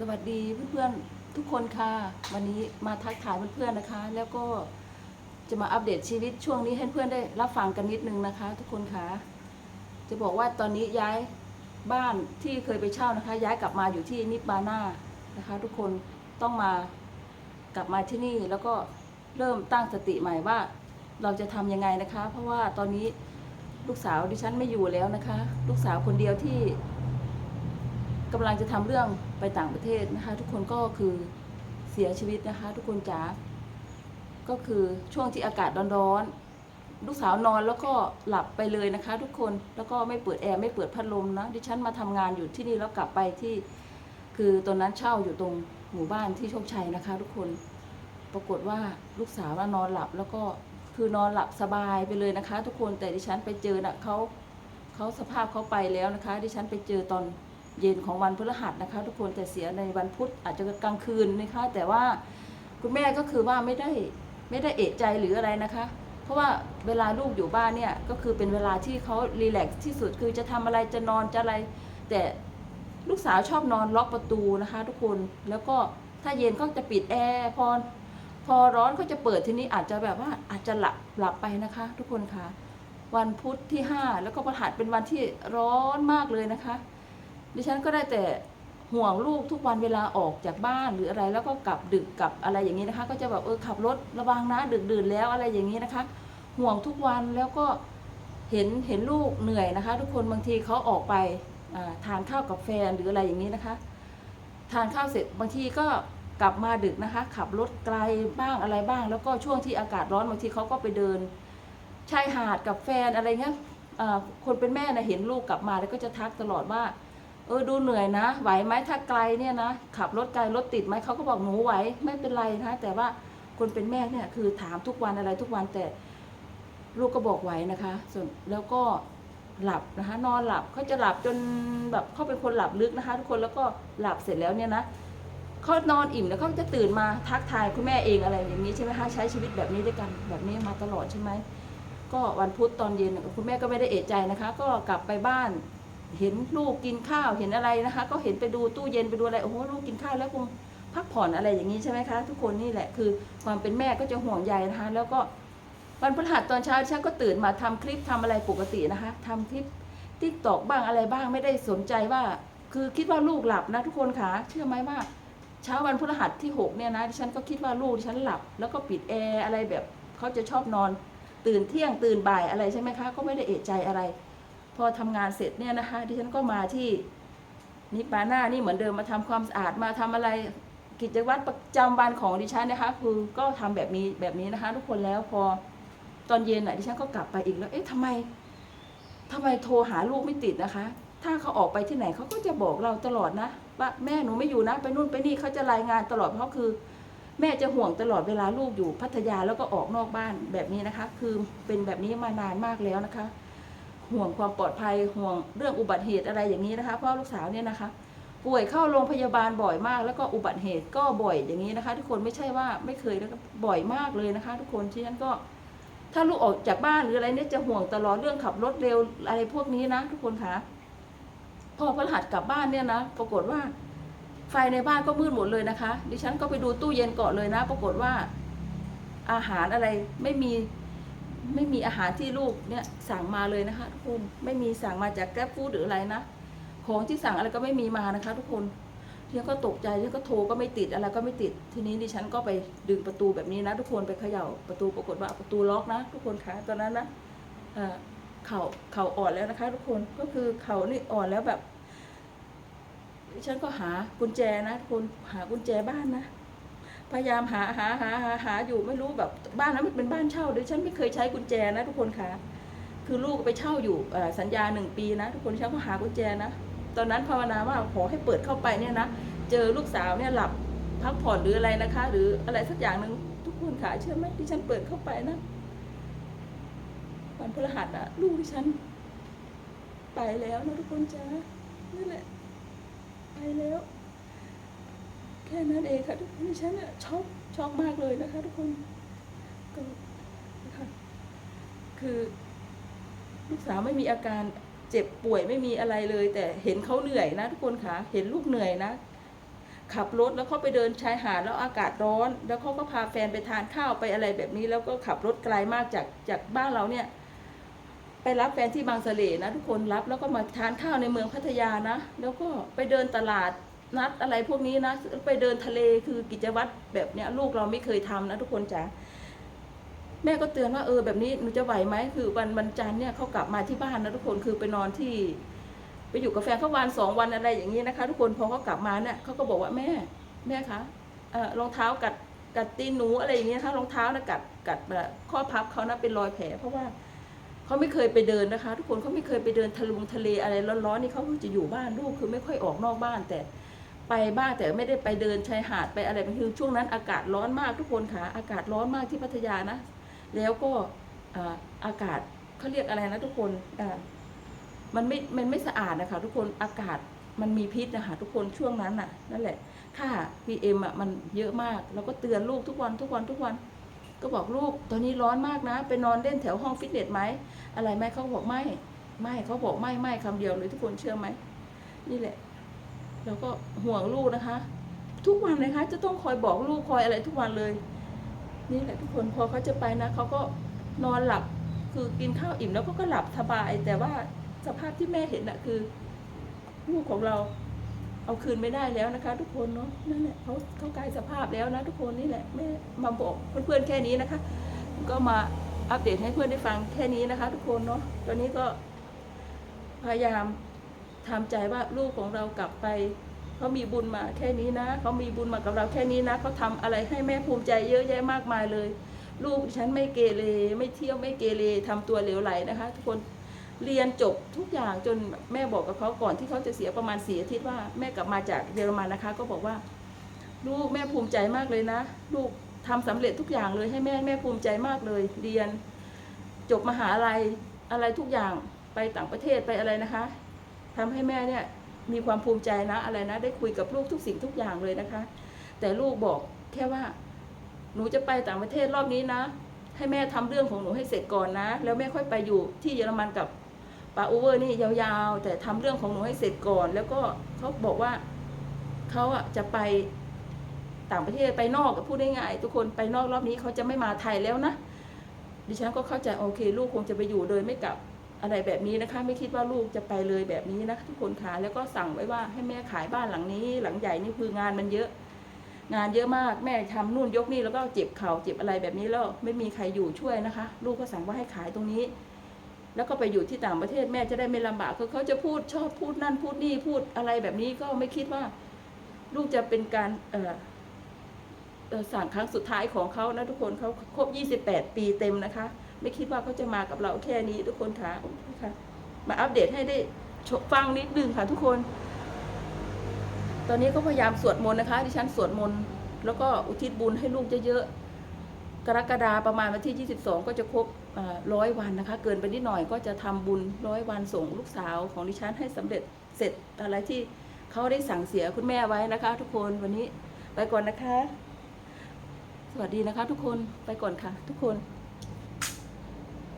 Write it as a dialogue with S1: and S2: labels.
S1: สวัสดีเพื่อนๆทุกคนค่ะ วันนี้มาทักทายเพื่อนๆนะคะ แล้วก็จะมาอัปเดตชีวิตช่วงนี้ให้เพื่อนได้รับฟังกันนิดนึงนะคะ ทุกคนค่ะ จะบอกว่าตอนนี้ย้ายบ้านที่เคยไปเช่านะคะ ย้ายกลับมาอยู่ที่นิบาน่านะคะ ทุกคนต้องมากลับมาที่นี่แล้วก็เริ่มตั้งสติใหม่ว่าเราจะทำยังไงนะคะ เพราะว่าตอนนี้ลูกสาวดิฉันไม่อยู่แล้วนะคะ ลูกสาวคนเดียวที่ กำลังจะทำเรื่องไปต่างประเทศนะคะ ทุกคนก็คือเสียชีวิตนะคะ ทุกคนจ๋าก็คือช่วงที่อากาศร้อนๆลูกสาวนอนแล้วก็หลับไปเลยนะคะ ทุกคนแล้วก็ไม่เปิดแอร์ไม่เปิดพัดลมนะดิฉันมาทำงานอยู่ที่นี่แล้วกลับไปที่ คือตอนนั้นเช่าอยู่ตรงหมู่บ้านที่โชคชัยนะคะ ทุกคนปรากฏว่าลูกสาวน่ะนอนหลับแล้วก็คือนอนหลับสบายไปเลยนะคะ ทุกคนแต่ดิฉันไปเจอน่ะเขาเขาสภาพเขาไปแล้วนะคะ ดิฉันไปเจอตอน เย็นของวันพฤหัสนะคะ ทุกคนแต่เสียในวันพุธอาจจะกลางคืนนะคะ แต่ว่าคุณแม่ก็คือว่าไม่ได้ไม่ได้เอะใจหรืออะไรนะคะ เพราะว่าเวลาลูกอยู่บ้านเนี่ยก็คือเป็นเวลาที่เขารีแลกซ์ที่สุดคือจะทำอะไรจะนอนจะอะไร แต่ลูกสาวชอบนอนล็อกประตูนะคะ ทุกคนแล้วก็ถ้าเย็นก็จะปิดแอร์พอพอร้อนก็จะเปิดทีนี้อาจจะแบบว่าอาจจะหลับหลับไปนะคะ ทุกคนคะวันพุธที่ห้าแล้วก็พฤหัสเป็นวันที่ร้อนมากเลยนะคะ ดิฉันก็ได้แต่ห่วงลูกทุกวันเวลาออกจากบ้านหรืออะไรแล้วก็กลับดึกกลับอะไรอย่างนี้นะคะ ก็จะแบบเออขับรถระวังนะดึกดื่นแล้วอะไรอย่างนี้นะคะ ห่วงทุกวันแล้วก็เห็นเห็นลูกเหนื่อยนะคะ ทุกคนบางทีเขาออกไปทานข้าวกับแฟนหรืออะไรอย่างนี้นะคะ ทานข้าวเสร็จบางทีก็กลับมาดึกนะคะ ขับรถไกลบ้างอะไรบ้าง แล้วก็ช่วงที่อากาศร้อนบางทีเขาก็ไปเดินชายหาดกับแฟนอะไรเงี้ยคนเป็นแม่นะเห็นลูกกลับมาแล้วก็จะทักตลอดว่า เออดูเหนื่อยนะ ไหวไหมถ้าไกลเนี่ยนะขับรถไกลรถติดไหมเขาก็บอกหนูไหวไม่เป็นไรนะ แต่ว่าคนเป็นแม่เนี่ยคือถามทุกวันอะไรทุกวันแต่ลูกก็บอกไหวนะคะ ส่วนแล้วก็หลับนะคะนอนหลับเขาจะหลับจนแบบเขาเป็นคนหลับลึกนะคะ ทุกคนแล้วก็หลับเสร็จแล้วเนี่ยนะเขานอนอิ่มแล้วเขาจะตื่นมาทักทายคุณแม่เองอะไรอย่างนี้ใช่ไหมคะใช้ชีวิตแบบนี้ด้วยกันแบบนี้มาตลอดใช่ไหมก็วันพุธตอนเย็นคุณแม่ก็ไม่ได้เอะใจนะคะ ก็กลับไปบ้าน เห็นลูกกินข้าวเห็นอะไรนะคะ ก็เห็นไปดูตู้เย็นไปดูอะไรโอ้โหลูกกินข้าวแล้วคงพักผ่อนอะไรอย่างนี้ใช่ไหมคะ ทุกคนนี่แหละคือความเป็นแม่ก็จะห่วงใยนะคะแล้วก็วันพฤหัสตอนเช้าฉันก็ตื่นมาทำคลิปทำอะไรปกตินะคะทำคลิปติ๊กตอกบ้างอะไรบ้างไม่ได้สนใจว่า คือคิดว่าลูกหลับนะทุกคนค่ะเชื่อไหมว่า เช้าวันพฤหัสที่หกเนี่ยนะดิฉันก็คิดว่าลูกดิฉันหลับ แล้วก็ปิดแอร์อะไรแบบเขาจะชอบนอน ตื่นเที่ยงตื่นบ่ายอะไรใช่ไหมคะ ก็ไม่ได้เอะใจอะไร พอทำงานเสร็จเนี่ยนะคะ ดิฉันก็มาที่นิปาน่านี่เหมือนเดิมมาทำความสะอาดมาทำอะไรกิจวัตรประจำวันของดิฉันนะคะ คือก็ทำแบบนี้แบบนี้นะคะ ทุกคนแล้วพอตอนเย็นอะดิฉันก็กลับไปอีกแล้ว เอ๊ะทำไมทำไมโทรหาลูกไม่ติดนะคะ ถ้าเขาออกไปที่ไหนเขาก็จะบอกเราตลอดนะว่าแม่หนูไม่อยู่นะไปนู่นไปนี่เขาจะรายงานตลอดเพราะคือ แม่จะห่วงตลอดเวลาลูกอยู่พัทยาแล้วก็ออกนอกบ้านแบบนี้นะคะ คือเป็นแบบนี้มานานมากแล้วนะคะ ห่วงความปลอดภัยห่วงเรื่องอุบัติเหตุอะไรอย่างนี้นะคะเพราะลูกสาวเนี่ยนะคะ ป่วยเข้าโรงพยาบาลบ่อยมาก แล้วก็อุบัติเหตุก็บ่อยอย่างนี้นะคะ ทุกคนไม่ใช่ว่าไม่เคยแล้วก็บ่อยมากเลยนะคะ ทุกคนที่นั้นก็ ถ้าลูกออกจากบ้านหรืออะไรเนี่ยจะห่วงตลอดเรื่องขับรถเร็วอะไรพวกนี้นะ ทุกคนคะพอพระหัสกลับบ้านเนี่ยนะปรากฏว่า ไฟในบ้านก็มืดหมดเลยนะคะ ดิฉันก็ไปดูตู้เย็นก่อนเลยนะ ปรากฏว่าอาหารอะไรไม่มี ไม่มีอาหารที่ลูกเนี่ยสั่งมาเลยนะคะทุกคนไม่มีสั่งมาจากแกร็บฟู้ดหรืออะไรนะของที่สั่งอะไรก็ไม่มีมานะคะ ทุกคนทีนี้ก็ตกใจทีนี้ก็โทรก็ไม่ติดอะไรก็ไม่ติด ทีนี้ดิฉันก็ไปดึงประตูแบบนี้นะ ทุกคนไปเขย่าประตูปรากฏว่าประตูล็อกนะ ทุกคนคะตอนนั้นนะเอ่อเข่าเข่าอ่อนแล้วนะคะ ทุกคนก็คือเข่านี่อ่อนแล้วแบบดิฉันก็หากุญแจนะทุกคนหากุญแจบ้านนะ พยายามหาหาหาหาหาอยู่ไม่รู้แบบบ้านนั้นมันเป็นบ้านเช่าด้วยฉันไม่เคยใช้กุญแจนะทุกคนค่ะคือลูกไปเช่าอยู่สัญญาหนึ่งปีนะ ทุกคนฉันก็หากุญแจนะ ตอนนั้นภาวนาว่าขอให้เปิดเข้าไปเนี่ยนะเจอลูกสาวเนี่ยหลับพักผ่อนหรืออะไรนะคะ หรืออะไรสักอย่างหนึ่งทุกคนค่ะเชื่อไหมที่ฉันเปิดเข้าไปนะวันพฤหัสอะลูกที่ฉัน ไปแล้วนะทุกคนจ้านั่แหละไปแล้ว แค่นั้นเองค่ะทุกคนฉันอะช็อกช็อกมากเลยนะคะ ทุกคนก็นะคะคือลูกสาวไม่มีอาการเจ็บป่วยไม่มีอะไรเลย แต่เห็นเขาเหนื่อยนะ ทุกคนค่ะเห็นลูกเหนื่อยนะ ขับรถแล้วเขาไปเดินชายหาดแล้วอากาศร้อน แล้วเขาก็พาแฟนไปทานข้าวไปอะไรแบบนี้ แล้วก็ขับรถไกลมากจากจากบ้านเราเนี่ยไปรับแฟนที่บางเสลนะทุกคนรับแล้วก็มาทานข้าวในเมืองพัทยานะ แล้วก็ไปเดินตลาด นัดอะไรพวกนี้นะ ไปเดินทะเลคือกิจวัตรแบบเนี้ยลูกเราไม่เคยทำนะทุกคนจ๋าแม่ก็เตือนว่าเออแบบนี้หนูจะไหวไหมคือวันวันจันทร์เนี่ยเขากลับมาที่บ้านนะทุกคนคือไปนอนที่ ไปอยู่กับแฟนเขาวันสองวันอะไรอย่างนี้นะคะ ทุกคนพอเขากลับมาเนี่ยเขาก็บอกว่าแม่ แม่คะเอ่อรองเท้ากัดกัดตีนหนูอะไรอย่างเงี้ยถ้ารองเท้านะกัดกัดแบบข้อพับเขานะเป็นรอยแผล เพราะว่าเขาไม่เคยไปเดินนะคะ ทุกคนเขาไม่เคยไปเดินทะลุงทะเลอะไรร้อนๆนี่เขาจะอยู่บ้านลูกคือไม่ค่อยออกนอกบ้านแต่ ไปบ้างแต่ไม่ได้ไปเดินชายหาดไปอะไรคือช่วงนั้นอากาศร้อนมากทุกคนค่ะอากาศร้อนมากที่พัทยานะ แล้วก็อากาศเขาเรียกอะไรนะทุกคนมันไม่มันไม่สะอาดนะคะทุกคนอากาศมันมีพิษนะคะทุกคนช่วงนั้นน่ะนั่นแหละค่า PM อะมันเยอะมาก แล้วก็เตือนลูกทุกวันทุกวันทุกวัน ก็บอกลูกตอนนี้ร้อนมากนะ ไปนอนเล่นแถวห้องฟิตเนสไหมอะไรไหมเขาบอกไม่ไม่เขาบอกไม่ไม่คำเดียวเลยทุกคนเชื่อไหมนี่แหละ แล้วก็ห่วงลูกนะคะ ทุกวันเลยคะจะต้องคอยบอกลูกคอยอะไรทุกวันเลย นี่แหละทุกคนพอเขาจะไปนะเขาก็นอนหลับคือกินข้าวอิ่มแล้วเขาก็หลับสบาย แต่ว่าสภาพที่แม่เห็นอะคือ ลูกของเราเอาคืนไม่ได้แล้วนะคะ ทุกคนเนาะนั่นแหละเขาเขากลายสภาพแล้วนะทุกคนนี่แหละแม่มาบอกเพื่อนๆแค่นี้นะคะ ก็มาอัปเดตให้เพื่อนได้ฟังแค่นี้นะคะ ทุกคนเนาะตอนนี้ก็พยายาม ทำใจว่าลูกของเรากลับไปเขามีบุญมาแค่นี้นะเขามีบุญมากับเราแค่นี้นะเขาทำอะไรให้แม่ภูมิใจเยอะแยะมากมายเลย ลูกฉันไม่เกเรไม่เที่ยวไม่เกเรทำตัวเหลวไหลนะคะ ทุกคนเรียนจบทุกอย่างจนแม่บอกกับเขาก่อนที่เขาจะเสียประมาณสี่อาทิตย์ว่าแม่กลับมาจากเยอรมันนะคะ ก็บอกว่า ลูกแม่ภูมิใจมากเลยนะ ลูกทำสำเร็จทุกอย่างเลยให้แม่แม่ภูมิใจมากเลย เรียน จบมหาลัยอะไรทุกอย่างไปต่างประเทศไปอะไรนะคะ ทำให้แม่เนี่ยมีความภูมิใจนะอะไรนะ ได้คุยกับลูกทุกสิ่งทุกอย่างเลยนะคะ แต่ลูกบอกแค่ว่า หนูจะไปต่างประเทศรอบนี้นะ ให้แม่ทำเรื่องของหนูให้เสร็จก่อนนะ แล้วแม่ค่อยไปอยู่ที่เยอรมันกับปาอูเวอร์นี่ยาวๆ แต่ทำเรื่องของหนูให้เสร็จก่อน แล้วก็เขาบอกว่าเขาอะจะไปต่างประเทศไปนอกพูดได้ง่ายๆทุกคนไปนอกรอบนี้เขาจะไม่มาไทยแล้วนะดิฉันก็เข้าใจโอเค ลูกคงจะไปอยู่โดยไม่กลับ อะไรแบบนี้นะคะ ไม่คิดว่าลูกจะไปเลยแบบนี้นะทุกคนคะแล้วก็สั่งไว้ว่าให้แม่ขายบ้านหลังนี้ หลังใหญ่นี่คืองานมันเยอะ งานเยอะมากแม่ทำนู่นยกนี่แล้วก็เจ็บเข่าเจ็บอะไรแบบนี้แล้วไม่มีใครอยู่ช่วยนะคะ ลูกก็สั่งว่าให้ขายตรงนี้ แล้วก็ไปอยู่ที่ต่างประเทศแม่จะได้ไม่ลำบากคือเขาจะพูดชอบพูดนั่นพูดนี่พูดอะไรแบบนี้ก็ไม่คิดว่า ลูกจะเป็นการเอ่อเอ่อ สั่งครั้งสุดท้ายของเขานะทุกคนเขาครบ 28 ปีเต็มนะคะ ไม่คิดว่าเขาจะมากับเราแค่นี้ทุกคนค่ะค่ะมาอัปเดตให้ได้ฟังนิดนึงค่ะทุกคน ตอนนี้ก็พยายามสวดมนต์นะคะดิฉันสวดมนต์แล้วก็อุทิศบุญให้ลูกเยอะๆกรกฎาประมาณวันที่ 22 ก็จะครบร้อยวันนะคะ เกินไปนิดหน่อยก็จะทำบุญร้อยวันส่งลูกสาวของดิฉันให้สำเร็จเสร็จอะไรที่เขาได้สั่งเสียคุณแม่ไว้นะคะ ทุกคนวันนี้ไปก่อนนะคะ สวัสดีนะคะทุกคนไปก่อนค่ะ ทุกคน